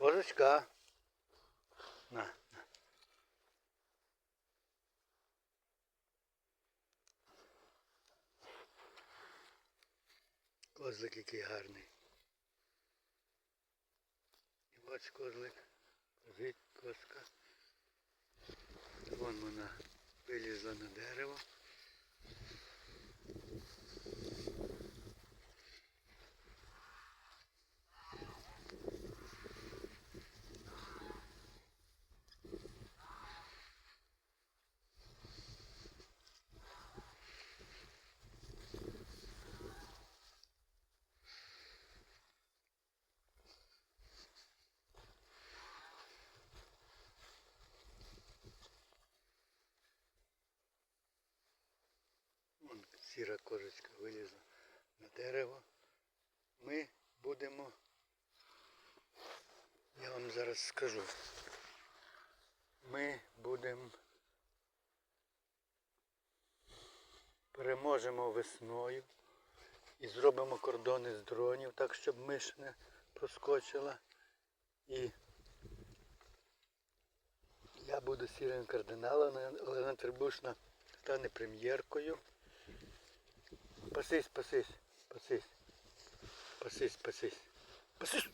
Козочка. На. Козлик який гарний. І ось козлик. Козить, козка. Вон вона вилізла на дерево. Вон сіра козочка вилізла на дерево. Ми будемо, я вам зараз скажу, ми будемо переможемо весною і зробимо кордони з дронів, так щоб миш не проскочила. І я буду сірим кардиналом, Олена Трибушна стане прем'єркою. Пасись, пасись, пасись. Пасись, пасись. Пасись.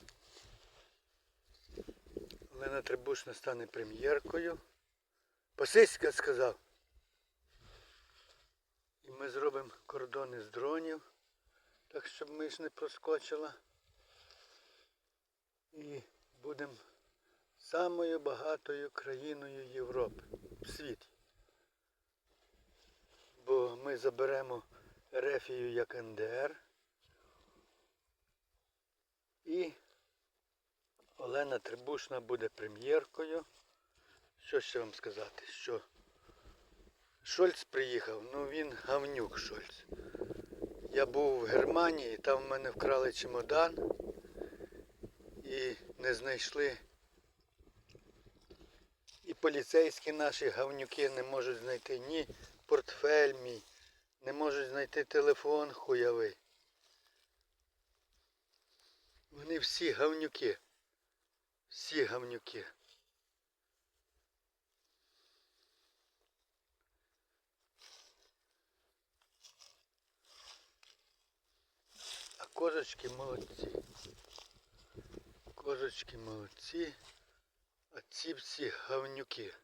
Олена Трибушна стане прем'єркою. Пасись, я сказав. І ми зробимо кордони з дронів, так щоб миш не проскочила. І будемо самою багатою країною Європи в світі. Бо ми заберемо Рефію як НДР. І Олена Трибушна буде прем'єркою. Що ще вам сказати? Що Шольц приїхав, ну він гавнюк Шольц. Я був в Германії, там в мене вкрали чемодан і не знайшли. І поліцейські наші гавнюки не можуть знайти ні портфель мій, знайти телефон хуявий. Вони всі гавнюки. Всі гавнюки. А козочки молодці. Козочки молодці. А ці всі гавнюки.